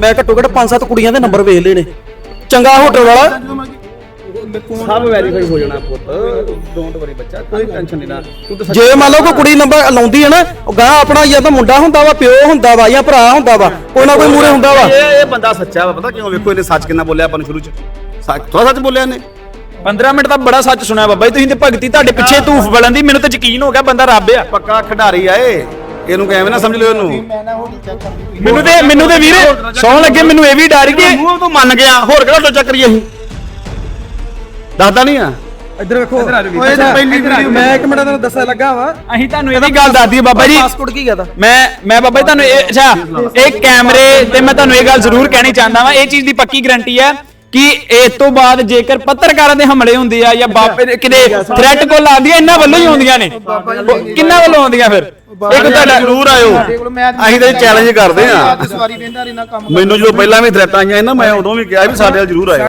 ਮੈਂ ਘੱਟੋ ਘੱਟ 5-7 ਕੁੜੀਆਂ ਦੇ ਨੰਬਰ ਵੇਖ ਲਏ ਨੇ। ਚੰਗਾ ਹੋਟਲ ਵਾਲਾ। ਸਭ ਵੈਰੀਫਾਈ ਹੋ ਜਾਣਾ ਪੁੱਤ। ਡੋਂਟ ਵਰੀ ਬੱਚਾ ਕੋਈ ਟੈਨਸ਼ਨ ਨਹੀਂ ਲੈ। ਤੂੰ ਤਾਂ ਜੇ ਮੰਨ ਲਓ ਕੋਈ ਕੁੜੀ ਨੰਬਰ ਲਾਉਂਦੀ ਹੈ ਨਾ ਉਹ ਗਾਂ ਆਪਣਾ ਜਾਂ ਤਾਂ ਮੁੰਡਾ ਹੁੰਦਾ ਵਾ ਪਿਓ ਹੁੰਦਾ ਵਾ ਜਾਂ ਭਰਾ ਹੁੰਦਾ ਵਾ ਕੋਈ ਨਾ ਕੋਈ ਮੂਰੇ ਹੁੰਦਾ ਵਾ। ਇਹ ਇਹ ਬੰਦਾ ਸੱਚਾ ਵਾ ਪਤਾ ਕਿਉਂ ਵੇਖੋ ਇਹਨੇ ਸੱਚ ਕਿੰਨਾ ਬੋਲਿਆ ਆਪਾਂ ਨੂੰ ਸ਼ੁਰੂ ਚ। ਸੱਚ ਥੋੜਾ ਸੱਚ ਬੋਲਿਆ ਇਹਨੇ। 15 ਮਿੰਟ ਦਾ ਬੜਾ ਸੱਚ ਸੁਣਿਆ ਬਾਬਾ ਜੀ ਤੁਸੀਂ ਤੇ ਭਗਤੀ ਤੁਹਾਡੇ ਪਿੱਛੇ ਧੂਫ ਬਲਣ ਦੀ ਮੈਨੂੰ ਤਾਂ ਯਕੀਨ ਹੋ ਗਿਆ ਬੰਦਾ ਰੱਬ ਆ। ਪੱਕਾ ਖਿਡਾਰੀ ਆ ਇਹ ਇਹਨੂੰ ਕਿਵੇਂ ਨਾ ਸਮਝ ਲਿਓ ਇਹਨੂੰ? ਮੈਨੂੰ ਤੇ ਮੈਨੂੰ ਤੇ ਵੀਰੇ ਸੌਣ ਲੱਗੇ ਮੈਨੂੰ ਇਹ ਵੀ ਡਰ ਗਏ ਮੂੰਹ ਤੋਂ ਮੰਨ ਗਿਆ। ਹੋਰ ਕਿਹੜਾ ਟੋਚਾ ਕਰੀਏ ਅਸੀਂ? ਦੱਸਦਾ ਨਹੀਂ ਆ। ਇੱਧਰ ਵੇਖੋ ਓਏ ਤੇ ਪਹਿਲੀ ਵੀਡੀਓ ਮੈਂ ਇੱਕ ਮਿੰਟ ਤੁਹਾਨੂੰ ਦੱਸਣ ਲੱਗਾ ਵਾ। ਅਸੀਂ ਤੁਹਾਨੂੰ ਇਹ ਵੀ ਗੱਲ ਦੱਸ ਦਈਏ ਬਾਬਾ ਜੀ। ਪਾਸਪੋਰਟ ਕੀ ਕਹਦਾ ਮੈਂ ਮੈਂ ਬਾਬਾ ਜੀ ਤੁਹਾਨੂੰ ਇਹ ਅੱਛਾ ਇਹ ਕੈਮਰੇ ਤੇ ਮੈਂ ਤੁਹਾਨੂੰ ਇਹ ਗੱਲ ਜ਼ਰੂਰ ਕਹਿਣੀ ਚਾਹੁੰਦਾ ਵਾਂ। ਇਹ ਚੀਜ਼ ਦੀ ਪੱਕੀ ਗਰੰਟੀ ਹੈ ਕਿ ਇਸ ਤੋਂ ਬਾਅਦ ਜੇਕਰ ਪੱਤਰਕਾਰਾਂ ਦੇ ਹਮਲੇ ਹੁੰਦੇ ਆ ਜਾਂ ਬਾਪੇ ਦੇ ਕਿਤੇ ਥ੍ਰੈਟ ਕੋਲ ਆਉਂਦੀਆਂ ਇਹਨਾਂ ਵੱਲੋਂ ਹੀ ਆਉਂਦੀਆਂ ਨੇ। ਕਿੰਨਾਂ ਵੱਲੋਂ ਆਉਂਦੀਆਂ ਫਿਰ? ਇੱਕ ਤੁਹਾਡਾ ਜ਼ਰੂਰ ਆਇਓ। ਅਸੀਂ ਤਾਂ ਚੈਲੰਜ ਕਰਦੇ ਆ ਮੈਨੂੰ ਜਦੋਂ ਪਹਿਲਾਂ ਵੀ ਥ੍ਰੈਟਾਂ ਆਈਆਂ ਸੀ ਨਾ ਮੈਂ ਉਦੋਂ ਵੀ ਕਿਹਾ ਵੀ ਸਾਡੇ ਨਾਲ ਜ਼ਰੂਰ ਆਇਓ।